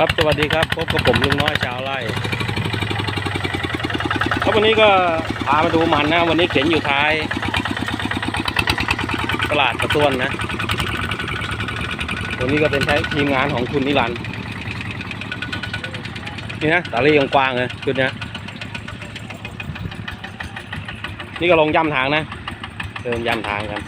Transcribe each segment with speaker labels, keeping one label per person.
Speaker 1: ครับสวัสดีครับพบกับผมลุงน้อยชาวไร่ครับวันนี้ก็พามาดูมันนะวันนี้เข็นอยู่ท้าย ตลาดกระต้วนนะตัวนี้ก็เป็นใช้ทีมงานของคุณนิรันด์นี่นะสาลีกว้างเลยชุดนี้นี่ก็ลงย่ำทางนะเดินย่ำทางกัน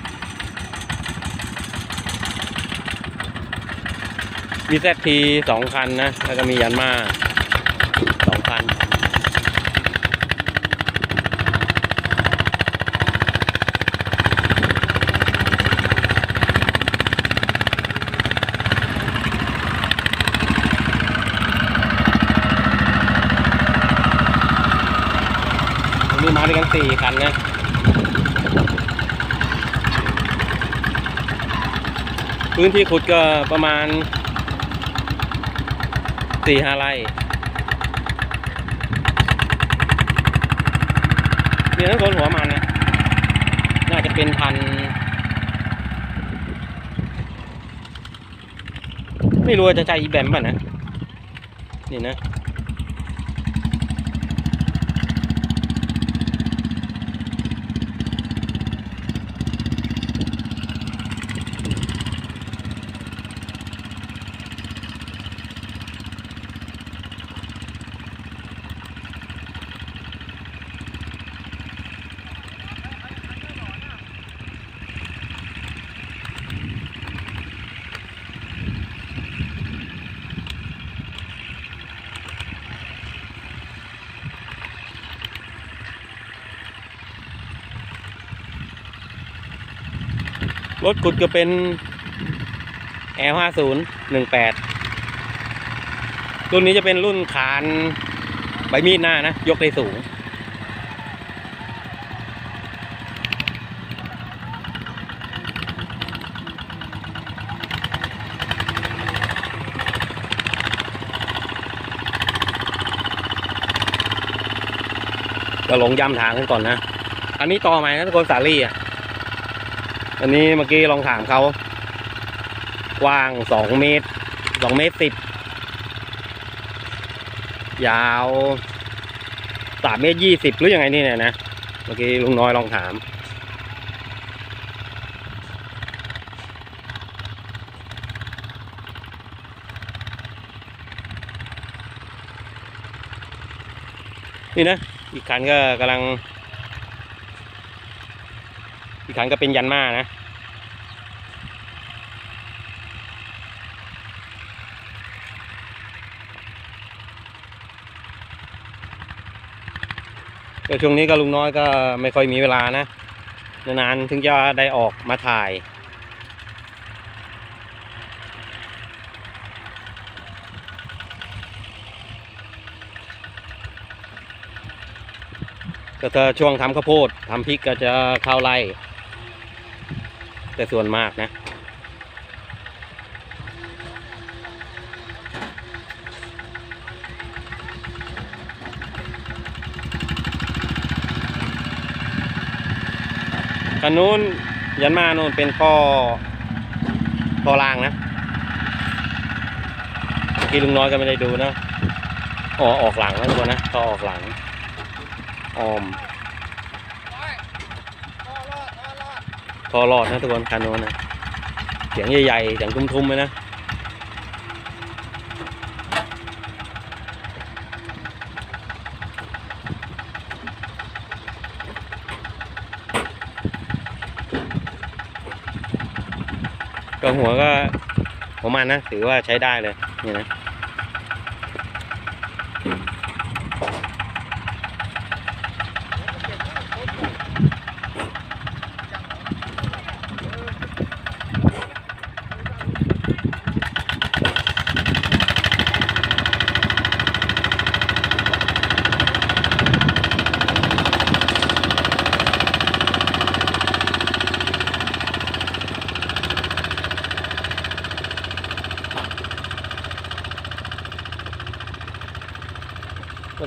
Speaker 1: มีแซทีสองคันนะ แล้วก็มียันมาสองคันวันนี้มาด้วยกันสี่คันนะพื้นที่ขุดก็ประมาณ สี่ห้าไร่เนี่ยทั้งคนหัวมันนะน่าจะเป็นพัน ไม่รู้ว่าจะใจอีแบมป่ะนะ นี่นะ รถขุดก็เป็น L50 18 รุ่นนี้จะเป็นรุ่นขานใบมีดหน้านะ ยกได้สูงก็ลงย่ำทางกันก่อนนะ อันนี้ต่อไหมนะทุกคนสาลี่อะ อันนี้เมื่อกี้ลองถามเขากว้างสองเมตรสองเมตรสิบยาวสามเมตรยี่สิบหรือยังไงนี่เนี่ยนะเมื่อกี้ลุงน้อยลองถามนี่นะ อีกคันก็กำลัง อีกคันก็เป็นยันมานะ ก็ช่วงนี้ก็ลุงน้อยก็ไม่ค่อยมีเวลานะ นานๆถึงจะได้ออกมาถ่ายก็ถ้าช่วงทำข้าวโพดทำพริกก็จะเข้าไร่ แต่ส่วนมากนะกันนู้นยันมานู้นเป็นข้อข้อล่างนะเมื่อกี้ลุงน้อยก็ไม่ได้ดูนะอ๋อออกหลังนะทุกคนนะก็ออกหลังออม คอรอดนะทุกคนคันโนนะเสียงใหญ่ๆเสียงทุ้มๆเลยนะก็หัวก็ประมาณนะถือว่าใช้ได้เลยนี่นะก็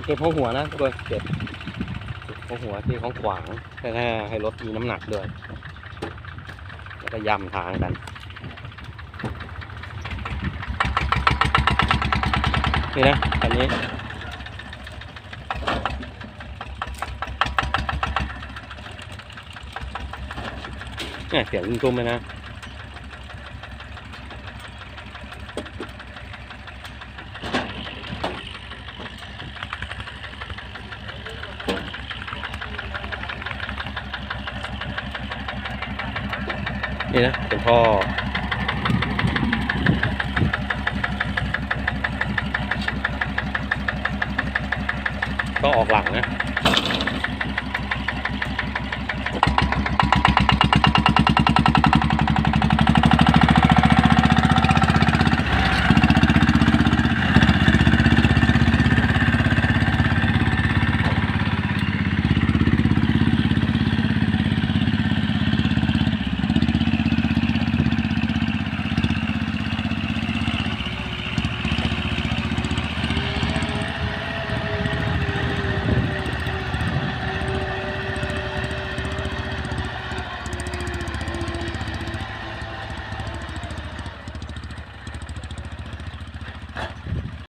Speaker 1: เก็บหัวหัวนะทุกคนเก็บเก็บหัวหัวที่ของขวางเพื่ให้รถมีน้ำหนักด้วยแล้วก็ย่ำทางกันนี่นะคันนี้เนี่ยเสียงตุ้มๆเลยนะ นี่นะเป็นท่อก็ออกหลังนะ